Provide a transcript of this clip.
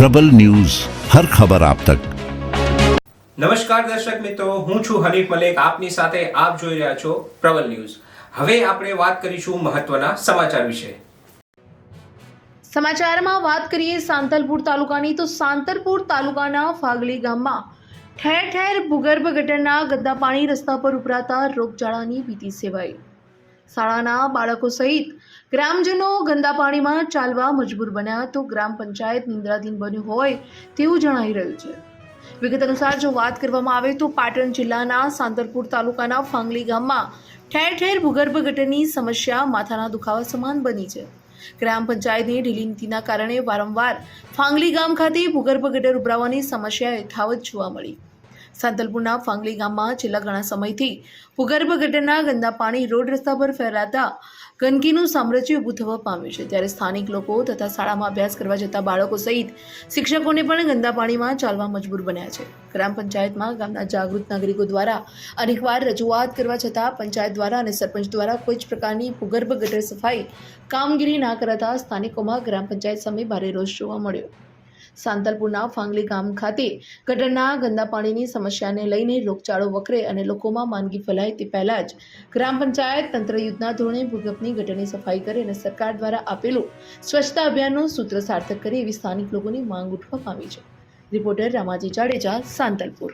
પ્રબલ news હર ખબર આપ તક. નમસ્કાર દર્શક મિત્રો હું છું હરીફ મલેક આપની સાથે આપ જોઈ રહ્યા છો પ્રબલ ન્યૂઝ. હવે આપણે વાત કરીશું મહત્વના સમાચાર વિશે. સમાચારમાં વાત કરીએ સાંતલપુર તાલુકાની તો સાંતલપુર તાલુકાના ફાગલી ગામમાં ઠેર ઠેર ભૂગર્ભ ગટરના ગદ્દા પાણી રસ્તા પર ઉપરાતા રોગચાળાની ભીતિ સેવાઈ. શાળાના બાળકો સહિત ગ્રામજનો ગંદા પાણીમાં ચાલવા મજબૂર બન્યા તો ગ્રામ પંચાયત નિંદ્રાધીન બન્યું હોય તેવું જણાઈ રહ્યું છે. વિગત અનુસાર જો વાત કરવામાં આવે તો પાટણ જિલ્લાના સાંતરપુર તાલુકાના ફાંગલી ગામમાં ઠેર ઠેર ભૂગર્ભ ગટરની સમસ્યા માથાના દુખાવા સમાન બની છે. ગ્રામ પંચાયતની ઢીલી નીતિના કારણે વારંવાર ફાંગલી ગામ ખાતે ભૂગર્ભ ગટર ઉભરાવાની સમસ્યા યથાવત જોવા મળી. સાંતલપુરના ફાંગલી ગામમાં છેલ્લા ઘણા સમયથી ભૂગર્ભ ગટરના ગંદા પાણી રોડ રસ્તા પર ફેરાતા ગંદકીનું સામ્રાજ્ય ઊભું થવા પામ્યું છે. ત્યારે સ્થાનિક લોકો તથા શાળામાં અભ્યાસ કરવા જતા બાળકો સહિત શિક્ષકોને પણ ગંદા પાણીમાં ચાલવા મજબૂર બન્યા છે. ગ્રામ પંચાયતમાં ગામના જાગૃત નાગરિકો દ્વારા અનેકવાર રજૂઆત કરવા છતાં પંચાયત દ્વારા અને સરપંચ દ્વારા કોઈ જ પ્રકારની ભૂગર્ભ ગટર સફાઈ કામગીરી ના કરાતા સ્થાનિકોમાં ગ્રામ પંચાયત સામે ભારે રોષ જોવા મળ્યો. સાંતલપુરના ફાંગલી ગામ ખાતે ગટરના ગંદા પાણીની સમસ્યાને લઈને રોગચાળો વકરે અને લોકોમાં માંદગી ફેલાય તે પહેલા જ ગ્રામ પંચાયત તંત્ર યુદ્ધના ધોરણે ભૂગર્ભની ગટરની સફાઈ કરે અને સરકાર દ્વારા આપેલું સ્વચ્છતા અભિયાનનું સૂત્ર સાર્થક કરે એવી સ્થાનિક લોકોની માંગ ઉઠવા પામી છે. રિપોર્ટર રામાજી જાડેજા, સાંતલપુર.